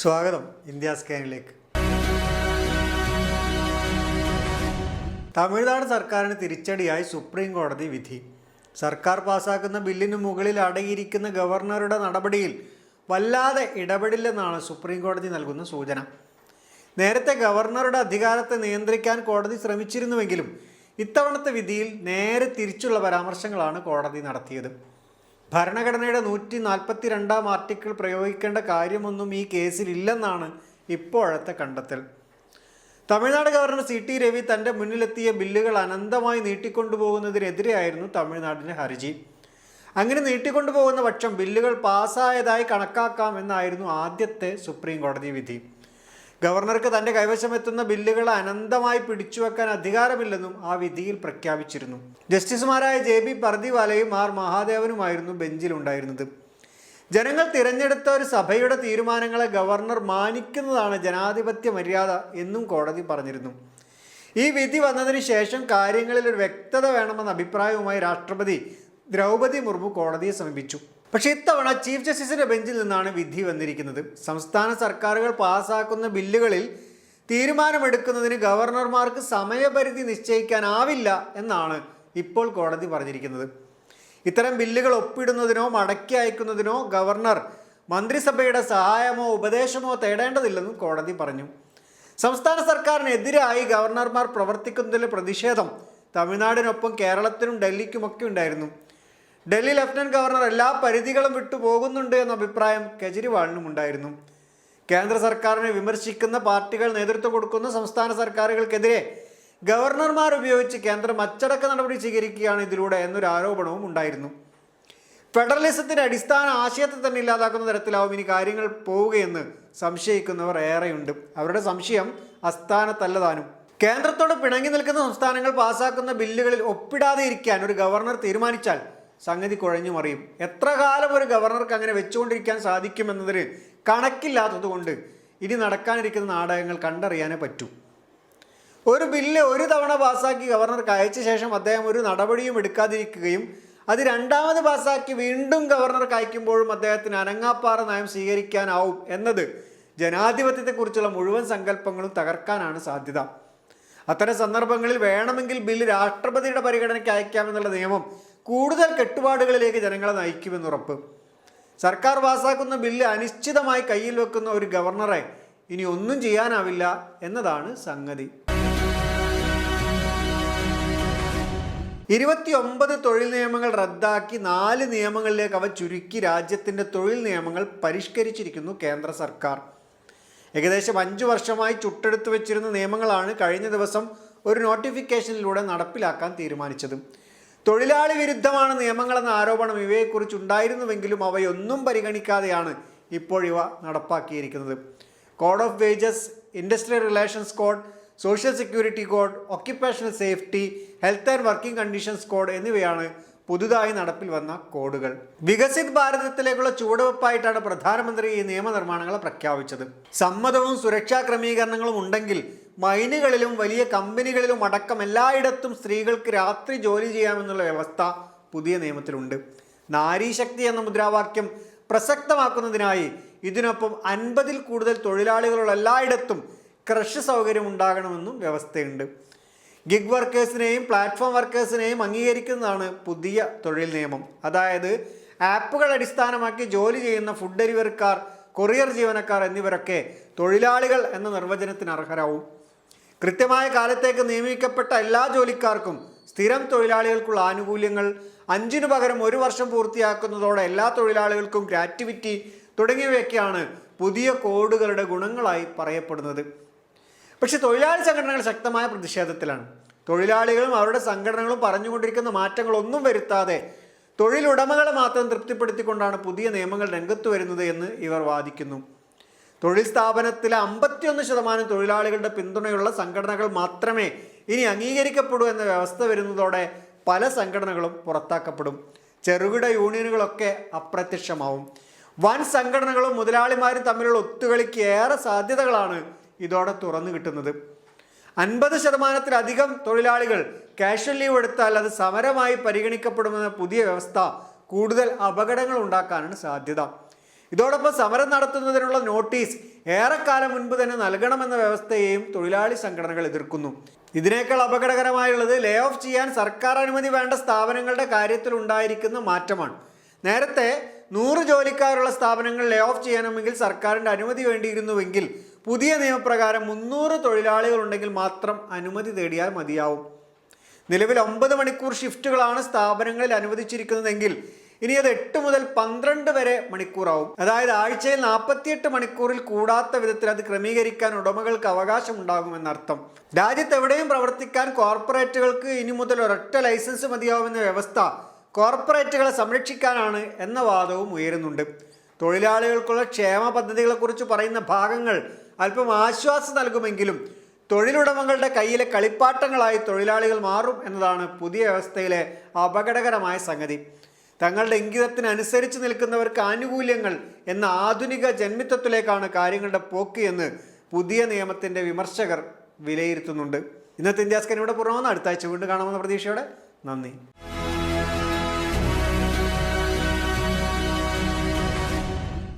സ്വാഗതം ഇന്ത്യ സ്കാനിലേക്ക്. തമിഴ്നാട് സർക്കാരിന് തിരിച്ചടിയായി സുപ്രീം കോടതി വിധി. സർക്കാർ പാസാക്കുന്ന ബില്ലിന് മുകളിൽ അടങ്ങിയിരിക്കുന്ന ഗവർണറുടെ നടപടിയിൽ വല്ലാതെ ഇടപെടില്ലെന്നാണ് സുപ്രീം കോടതി നൽകുന്ന സൂചന. നേരത്തെ ഗവർണറുടെ അധികാരത്തെ നിയന്ത്രിക്കാൻ കോടതി ശ്രമിച്ചിരുന്നുവെങ്കിലും ഇത്തവണത്തെ വിധിയിൽ നേരെ തിരിച്ചുള്ള പരാമർശങ്ങളാണ് കോടതി നടത്തിയത്. ഭരണഘടനയുടെ നൂറ്റി നാൽപ്പത്തി രണ്ടാം ആർട്ടിക്കിൾ പ്രയോഗിക്കേണ്ട കാര്യമൊന്നും ഈ കേസിലില്ലെന്നാണ് ഇപ്പോഴത്തെ കണ്ടെത്തൽ. Tamil Nadu governor C T Ravi തന്റെ മുന്നിലെത്തിയ ബില്ലുകൾ അനന്തമായി നീട്ടിക്കൊണ്ടുപോകുന്നതിനെതിരെയായിരുന്നു തമിഴ്നാടിന്റെ ഹർജി. അങ്ങനെ നീട്ടിക്കൊണ്ടുപോകുന്ന പക്ഷം ബില്ലുകൾ പാസ്സായതായി കണക്കാക്കാം എന്നായിരുന്നു ആദ്യത്തെ സുപ്രീം കോടതി വിധി. ഗവർണർക്ക് തന്റെ കൈവശമെത്തുന്ന ബില്ലുകൾ അനന്തമായി പിടിച്ചുവെക്കാൻ അധികാരമില്ലെന്നും ആ വിധിയിൽ പ്രഖ്യാപിച്ചിരുന്നു. ജസ്റ്റിസുമാരായ ജെ ബി പർദിവാലയും ആർ മഹാദേവനുമായിരുന്നു ബെഞ്ചിലുണ്ടായിരുന്നത് ജനങ്ങൾ തിരഞ്ഞെടുത്ത ഒരു സഭയുടെ തീരുമാനങ്ങളെ ഗവർണർ മാനിക്കുന്നതാണ് ജനാധിപത്യ മര്യാദ എന്നും കോടതി പറഞ്ഞിരുന്നു. ഈ വിധി വന്നതിന് ശേഷം കാര്യങ്ങളിൽ ഒരു വ്യക്തത വേണമെന്ന അഭിപ്രായവുമായി രാഷ്ട്രപതി ദ്രൗപദി മുർമു കോടതിയെ സമീപിച്ചു. പക്ഷേ ഇത്തവണ ചീഫ് ജസ്റ്റിസിന്റെ ബെഞ്ചിൽ നിന്നാണ് വിധി വന്നിരിക്കുന്നത്. സംസ്ഥാന സർക്കാരുകൾ പാസാക്കുന്ന ബില്ലുകളിൽ തീരുമാനമെടുക്കുന്നതിന് ഗവർണർമാർക്ക് സമയപരിധി നിശ്ചയിക്കാനാവില്ല എന്നാണ് ഇപ്പോൾ കോടതി പറഞ്ഞിരിക്കുന്നത്. ഇത്തരം ബില്ലുകൾ ഒപ്പിടുന്നതിനോ മടക്കി അയക്കുന്നതിനോ ഗവർണർ മന്ത്രിസഭയുടെ സഹായമോ ഉപദേശമോ തേടേണ്ടതില്ലെന്നും കോടതി പറഞ്ഞു. സംസ്ഥാന സർക്കാരിനെതിരായി ഗവർണർമാർ പ്രവർത്തിക്കുന്നതിലെ പ്രതിഷേധം തമിഴ്നാടിനൊപ്പം കേരളത്തിനും ഡൽഹിക്കുമൊക്കെ ഉണ്ടായിരുന്നു. ഡൽഹി ലഫ്റ്റനന്റ് ഗവർണർ എല്ലാ പരിധികളും വിട്ടു പോകുന്നുണ്ട് എന്ന അഭിപ്രായം കെജ്രിവാളിനും ഉണ്ടായിരുന്നു. കേന്ദ്ര സർക്കാരിനെ വിമർശിക്കുന്ന പാർട്ടികൾ നേതൃത്വം കൊടുക്കുന്ന സംസ്ഥാന സർക്കാരുകൾക്കെതിരെ ഗവർണർമാർ ഉപയോഗിച്ച് കേന്ദ്രം അച്ചടക്ക നടപടി സ്വീകരിക്കുകയാണ് ഇതിലൂടെ എന്നൊരു ആരോപണവും ഉണ്ടായിരുന്നു. ഫെഡറലിസത്തിന്റെ അടിസ്ഥാന ആശയത്തെ തന്നെ ഇല്ലാതാക്കുന്ന തരത്തിലാവും ഇനി കാര്യങ്ങൾ പോവുകയെന്ന് സംശയിക്കുന്നവർ ഏറെയുണ്ട്. അവരുടെ സംശയം അസ്ഥാനത്തല്ലതാനും കേന്ദ്രത്തോട് പിണങ്ങി നിൽക്കുന്ന സംസ്ഥാനങ്ങൾ പാസാക്കുന്ന ബില്ലുകളിൽ ഒപ്പിടാതെ ഇരിക്കാൻ ഒരു ഗവർണർ തീരുമാനിച്ചാൽ സംഗതി കുഴഞ്ഞു മറിയും. എത്ര കാലം ഒരു ഗവർണർക്ക് അങ്ങനെ വെച്ചുകൊണ്ടിരിക്കാൻ സാധിക്കുമെന്നതിന് കണക്കില്ലാത്തതുകൊണ്ട് ഇനി നടക്കാനിരിക്കുന്ന നാടകങ്ങൾ കണ്ടറിയാനേ പറ്റൂ. ഒരു ബില്ല് ഒരു തവണ പാസ്സാക്കി ഗവർണർക്ക് അയച്ച ശേഷം അദ്ദേഹം ഒരു നടപടിയും എടുക്കാതിരിക്കുകയും അത് രണ്ടാമത് പാസ്സാക്കി വീണ്ടും ഗവർണർക്ക് അയക്കുമ്പോഴും അദ്ദേഹത്തിന് അനങ്ങാപ്പാറ നയം സ്വീകരിക്കാനാവും എന്നത് ജനാധിപത്യത്തെക്കുറിച്ചുള്ള മുഴുവൻ സങ്കല്പങ്ങളും തകർക്കാനാണ് സാധ്യത. അത്തരം സന്ദർഭങ്ങളിൽ വേണമെങ്കിൽ ബില്ല് രാഷ്ട്രപതിയുടെ പരിഗണനയ്ക്ക് അയക്കാമെന്നുള്ള നിയമം കൂടുതൽ കെട്ടുപാടുകളിലേക്ക് ജനങ്ങളെ നയിക്കുമെന്നുറപ്പ് സർക്കാർ പാസാക്കുന്ന ബില്ല് അനിശ്ചിതമായി കയ്യിൽ വെക്കുന്ന ഒരു ഗവർണറെ ഇനി ഒന്നും ചെയ്യാനാവില്ല എന്നതാണ് സംഗതി. ഇരുപത്തിയൊമ്പത് തൊഴിൽ നിയമങ്ങൾ റദ്ദാക്കി നാല് നിയമങ്ങളിലേക്ക് അവ ചുരുക്കി രാജ്യത്തിന്റെ തൊഴിൽ നിയമങ്ങൾ പരിഷ്കരിച്ചിരിക്കുന്നു കേന്ദ്ര സർക്കാർ. ഏകദേശം അഞ്ചു വർഷമായി ചുട്ടെടുത്തു വെച്ചിരുന്ന നിയമങ്ങളാണ് കഴിഞ്ഞ ദിവസം ഒരു നോട്ടിഫിക്കേഷനിലൂടെ നടപ്പിലാക്കാൻ തീരുമാനിച്ചത്. തൊഴിലാളി വിരുദ്ധമാണ് നിയമങ്ങളെന്ന ആരോപണം ഇവയെക്കുറിച്ച് ഉണ്ടായിരുന്നുവെങ്കിലും അവയൊന്നും പരിഗണിക്കാതെയാണ് ഇപ്പോൾ ഇവ നടപ്പാക്കിയിരിക്കുന്നത്. Code of wages industrial relations code social security code occupational safety health and working conditions code എന്നിവയാണ് പുതുതായി നടപ്പിൽ വന്ന കോഡുകൾ. വികസിത് ഭാരതത്തിലേക്കുള്ള ചുവടുവെപ്പായിട്ടാണ് പ്രധാനമന്ത്രി ഈ നിയമനിർമ്മാണങ്ങളെ പ്രഖ്യാപിച്ചത്. സമ്മതവും സുരക്ഷാ ക്രമീകരണങ്ങളും ഉണ്ടെങ്കിൽ മൈനുകളിലും വലിയ കമ്പനികളിലും അടക്കം എല്ലായിടത്തും സ്ത്രീകൾക്ക് രാത്രി ജോലി ചെയ്യാമെന്നുള്ള വ്യവസ്ഥ പുതിയ നിയമത്തിലുണ്ട്. നാരീശക്തി എന്ന മുദ്രാവാക്യം പ്രസക്തമാക്കുന്നതിനായി ഇതിനൊപ്പം അൻപതിൽ കൂടുതൽ തൊഴിലാളികളുള്ള എല്ലായിടത്തും ക്രഷ് സൗകര്യം ഉണ്ടാകണമെന്നും വ്യവസ്ഥയുണ്ട്. ഗിഗ് വർക്കേഴ്സിനെയും പ്ലാറ്റ്ഫോം വർക്കേഴ്സിനെയും അംഗീകരിക്കുന്നതാണ് പുതിയ തൊഴിൽ നിയമം. അതായത് ആപ്പുകൾ അടിസ്ഥാനമാക്കി ജോലി ചെയ്യുന്ന ഫുഡ് ഡെലിവറിക്കാർ കൊറിയർ ജീവനക്കാർ എന്നിവരൊക്കെ തൊഴിലാളികൾ എന്ന നിർവചനത്തിന് അർഹരാവും. കൃത്യമായ കാലത്തേക്ക് നിയമിക്കപ്പെട്ട എല്ലാ ജോലിക്കാർക്കും സ്ഥിരം തൊഴിലാളികൾക്കുള്ള ആനുകൂല്യങ്ങൾ അഞ്ചിനു പകരം ഒരു വർഷം പൂർത്തിയാക്കുന്നതോടെ എല്ലാ തൊഴിലാളികൾക്കും ഗ്രാറ്റിവിറ്റി തുടങ്ങിയവയൊക്കെയാണ് പുതിയ കോഡുകളുടെ ഗുണങ്ങളായി പറയപ്പെടുന്നത്. പക്ഷേ തൊഴിലാളി സംഘടനകൾ ശക്തമായ പ്രതിഷേധത്തിലാണ്. തൊഴിലാളികളും അവരുടെ സംഘടനകളും പറഞ്ഞുകൊണ്ടിരിക്കുന്ന മാറ്റങ്ങളൊന്നും വരുത്താതെ തൊഴിലുടമകളെ മാത്രം തൃപ്തിപ്പെടുത്തിക്കൊണ്ടാണ് പുതിയ നിയമങ്ങൾ രംഗത്ത് വരുന്നത് എന്ന് ഇവർ വാദിക്കുന്നു. തൊഴിൽ സ്ഥാപനത്തിലെ അമ്പത്തിയൊന്ന് ശതമാനം തൊഴിലാളികളുടെ പിന്തുണയുള്ള സംഘടനകൾ മാത്രമേ ഇനി അംഗീകരിക്കപ്പെടൂ എന്ന വ്യവസ്ഥ വരുന്നതോടെ പല സംഘടനകളും പുറത്താക്കപ്പെടും. ചെറുകിട യൂണിയനുകളൊക്കെ അപ്രത്യക്ഷമാവും. വൻ സംഘടനകളും മുതലാളിമാരും തമ്മിലുള്ള ഒത്തുകളിക്ക് ഏറെ സാധ്യതകളാണ് ഇതോടെ തുറന്നു കിട്ടുന്നത്. അൻപത് ശതമാനത്തിലധികം തൊഴിലാളികൾ കാഷ്വൽ ലീവ് എടുത്താൽ അത് സമരമായി പരിഗണിക്കപ്പെടുമെന്ന പുതിയ വ്യവസ്ഥ കൂടുതൽ അപകടങ്ങൾ ഉണ്ടാക്കാനാണ് സാധ്യത. ഇതോടൊപ്പം സമരം നടത്തുന്നതിനുള്ള നോട്ടീസ് ഏറെക്കാലം മുൻപ് തന്നെ നൽകണമെന്ന വ്യവസ്ഥയെയും തൊഴിലാളി സംഘടനകൾ എതിർക്കുന്നു. ഇതിനേക്കാൾ അപകടകരമായുള്ളത് ലേ ഓഫ് ചെയ്യാൻ സർക്കാർ അനുമതി വേണ്ട സ്ഥാപനങ്ങളുടെ കാര്യത്തിൽ ഉണ്ടായിരിക്കുന്ന മാറ്റമാണ്. നേരത്തെ നൂറ് ജോലിക്കാരുള്ള സ്ഥാപനങ്ങൾ ലേ ഓഫ് ചെയ്യണമെങ്കിൽ സർക്കാരിന്റെ അനുമതി വേണ്ടിയിരുന്നുവെങ്കിൽ പുതിയ നിയമപ്രകാരം മുന്നൂറ് തൊഴിലാളികൾ ഉണ്ടെങ്കിൽ മാത്രം അനുമതി തേടിയാൽ മതിയാവും. നിലവിൽ ഒമ്പത് മണിക്കൂർ ഷിഫ്റ്റുകളാണ് സ്ഥാപനങ്ങളിൽ അനുവദിച്ചിരിക്കുന്നതെങ്കിൽ ഇനി അത് എട്ട് മുതൽ പന്ത്രണ്ട് വരെ മണിക്കൂറാവും. അതായത് ആഴ്ചയിൽ നാൽപ്പത്തിയെട്ട് മണിക്കൂറിൽ കൂടാത്ത വിധത്തിൽ അത് ക്രമീകരിക്കാൻ ഉടമകൾക്ക് അവകാശമുണ്ടാകുമെന്നർത്ഥം. രാജ്യത്ത് എവിടെയും പ്രവർത്തിക്കാൻ കോർപ്പറേറ്റുകൾക്ക് ഇനി മുതൽ ഒരൊറ്റ ലൈസൻസ് മതിയാവുമെന്ന വ്യവസ്ഥ കോർപ്പറേറ്റുകളെ സംരക്ഷിക്കാനാണ് എന്ന വാദവും ഉയരുന്നുണ്ട്. തൊഴിലാളികൾക്കുള്ള ക്ഷേമ പദ്ധതികളെക്കുറിച്ച് പറയുന്ന ഭാഗങ്ങൾ അല്പം ആശ്വാസം നൽകുമെങ്കിലും തൊഴിലുടമകളുടെ കയ്യിലെ കളിപ്പാട്ടങ്ങളായി തൊഴിലാളികൾ മാറും എന്നതാണ് പുതിയ വ്യവസ്ഥയിലെ അപകടകരമായ സംഗതി. തങ്ങളുടെ ഇംഗിതത്തിനനുസരിച്ച് നിൽക്കുന്നവർക്ക് ആനുകൂല്യങ്ങൾ എന്ന ആധുനിക ജന്മിത്വത്തിലേക്കാണ് കാര്യങ്ങളുടെ പോക്ക് എന്ന് പുതിയ നിയമത്തിന്റെ വിമർശകർ വിലയിരുത്തുന്നുണ്ട്. ഇന്നത്തെ ഇന്ത്യാസ്കൻ ഇവിടെ പുറമെന്ന് അടുത്ത ആഴ്ച വീണ്ടും കാണാമെന്ന പ്രതീക്ഷയോടെ നന്ദി.